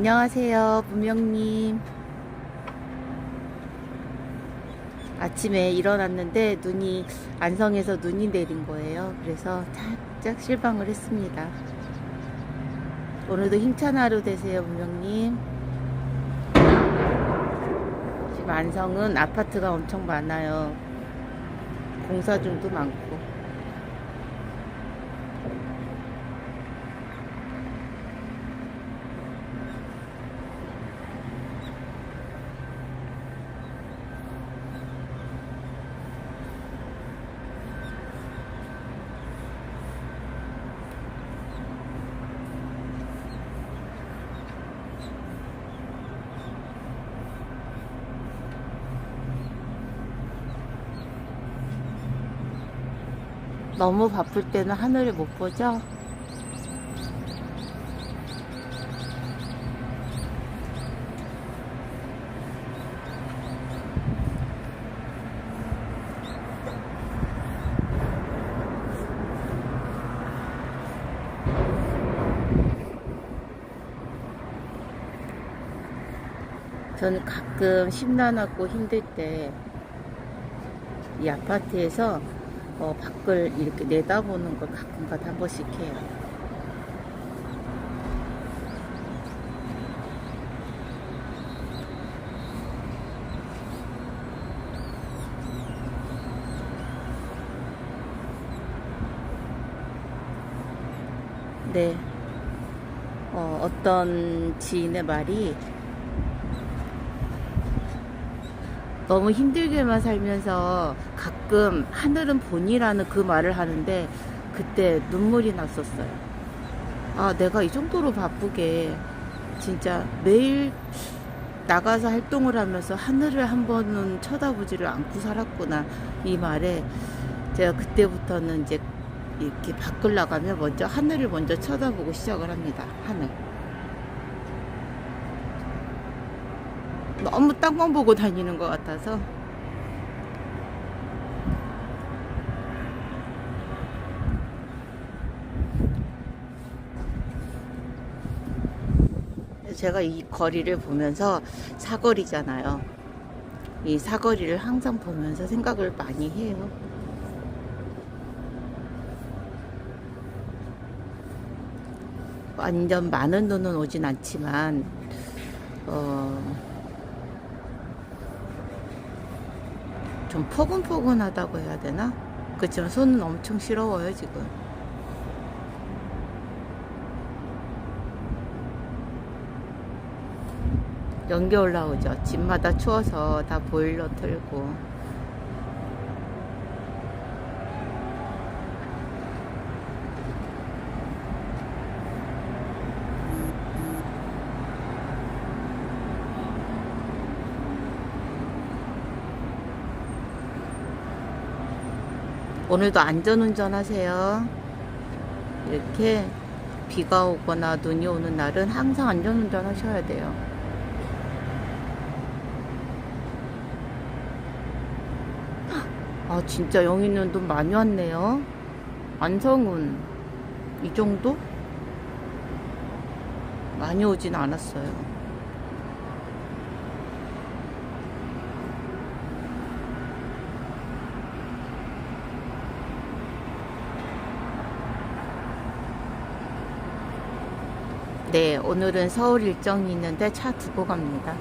안녕하세요, 문명님. 아침에 일어났는데 눈이 안성에서 눈이 내린 거예요. 그래서 살짝 실망을 했습니다. 오늘도 힘찬 하루 되세요, 문명님. 지금 안성은 아파트가 엄청 많아요. 공사 중도 많고. 너무 바쁠 때는 하늘을 못 보죠? 저는 가끔 심란하고 힘들 때 이 아파트에서 어, 밖을 이렇게 내다보는 걸 가끔가다 한 번씩 해요. 네. 어, 어떤 지인의 말이 너무 힘들게만 살면서 가끔 하늘은 본이라는 그 말을 하는데 그때 눈물이 났었어요. 아, 내가 이 정도로 바쁘게 진짜 매일 나가서 활동을 하면서 하늘을 한 번은 쳐다보지를 않고 살았구나. 이 말에 제가 그때부터는 이제 이렇게 밖을 나가면 먼저 하늘을 먼저 쳐다보고 시작을 합니다. 하늘. 너무 땅만 보고 다니는 것 같아서 제가 이 거리를 보면서 사거리잖아요. 이 사거리를 항상 보면서 생각을 많이 해요. 완전 많은 돈은 오진 않지만, 어, 좀 포근포근하다고 해야 되나? 그렇지만 손은 엄청 시려워요, 지금. 연기 올라오죠. 집마다 추워서 다 보일러 틀고. 오늘도 안전운전 하세요. 이렇게 비가 오거나 눈이 오는 날은 항상 안전운전 하셔야 돼요. 아, 진짜 영희는 돈 많이 왔네요. 안성운, 이 정도? 많이 오진 않았어요. 네, 오늘은 서울 일정이 있는데 차 두고 갑니다.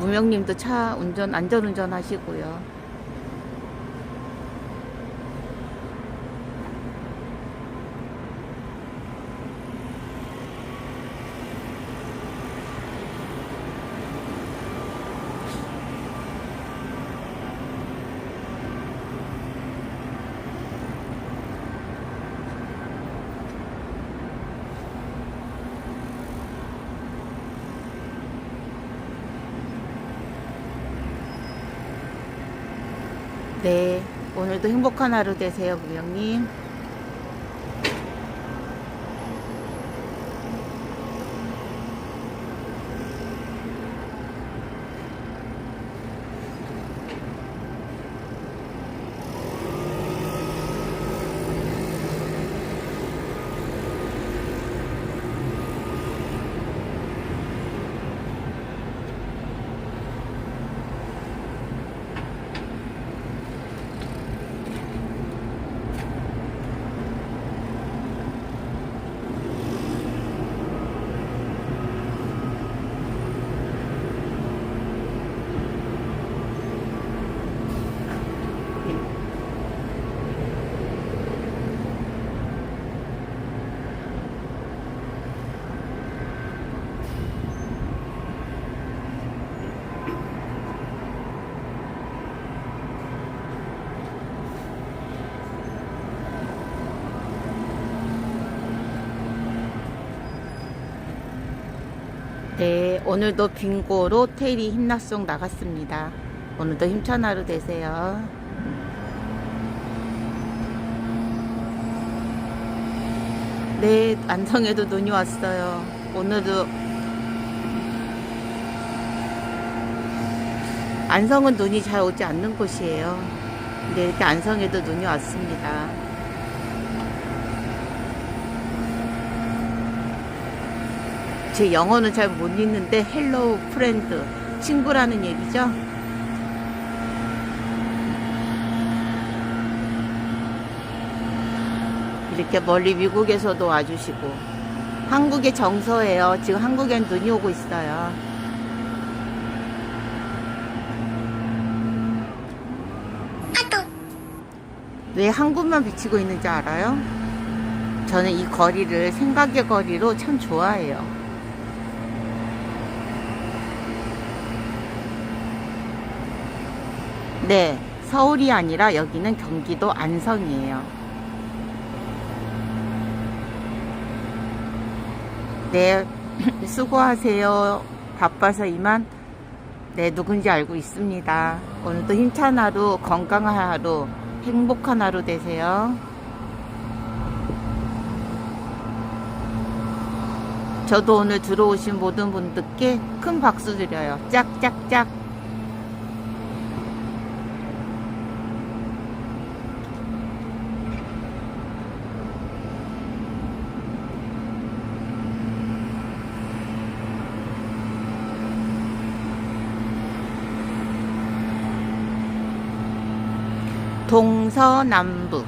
무명님도 차 운전, 안전 운전 하시고요. 네, 오늘도 행복한 하루 되세요, 무명님. 네, 오늘도 빙고로 테리 힘나송 나갔습니다. 오늘도 힘찬 하루 되세요. 네, 안성에도 눈이 왔어요. 오늘도 안성은 눈이 잘 오지 않는 곳이에요. 근데 이렇게 안성에도 눈이 왔습니다. 제 영어는 잘 못 읽는데 헬로우 프렌드 친구라는 얘기죠. 이렇게 멀리 미국에서도 와주시고 한국의 정서예요. 지금 한국엔 눈이 오고 있어요. 왜 한국만 비치고 있는지 알아요? 저는 이 거리를 생각의 거리로 참 좋아해요. 네, 서울이 아니라 여기는 경기도 안성이에요. 네, 수고하세요. 바빠서 이만. 네, 누군지 알고 있습니다. 오늘도 힘찬 하루, 건강한 하루, 행복한 하루 되세요. 저도 오늘 들어오신 모든 분들께 큰 박수 드려요. 짝짝짝. 동서남북.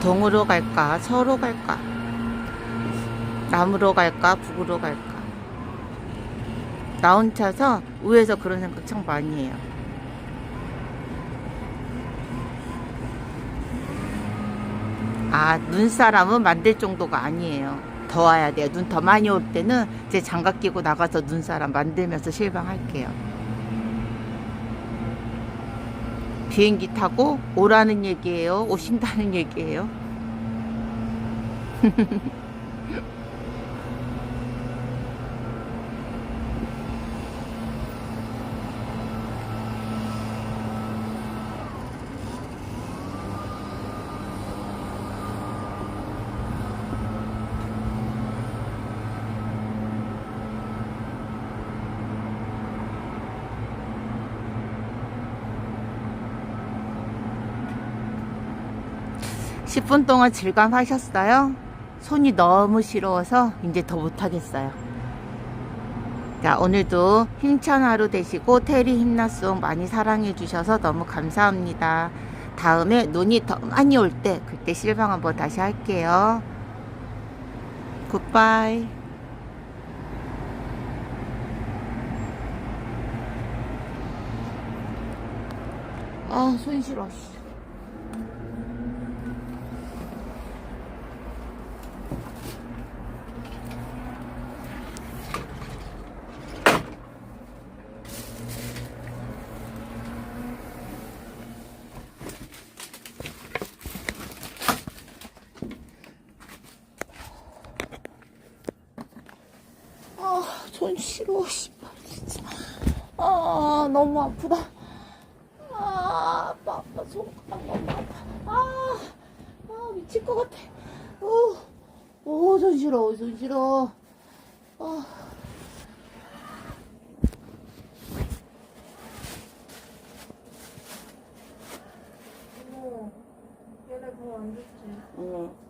동으로 갈까, 서로 갈까? 남으로 갈까, 북으로 갈까? 나 혼자서 위에서 그런 생각 참 많이 해요. 아, 눈사람은 만들 정도가 아니에요. 더 와야 돼요. 눈 더 많이 올 때는 이제 장갑 끼고 나가서 눈사람 만들면서 실방할게요. 비행기 타고 오라는 얘기예요. 오신다는 얘기예요. 십분 동안 질감하셨어요? 손이 너무 시려워서 이제 더 못하겠어요. 자, 오늘도 힘찬 하루 되시고 테리 힘나송 많이 사랑해 주셔서 너무 감사합니다. 다음에 눈이 더 많이 올 때 그때 실방 한번 다시 할게요. 굿바이. 아, 손 시려. 씨. 아, 손 시려, 씨발, 진짜. 아, 너무 아프다. 아, 아파, 아파, 손가락 너무 아파. 아, 아, 미칠 것 같아. 어, 오, 손 시려, 손 시려. 아. 어머, 얘네 그거 안 좋지. 응.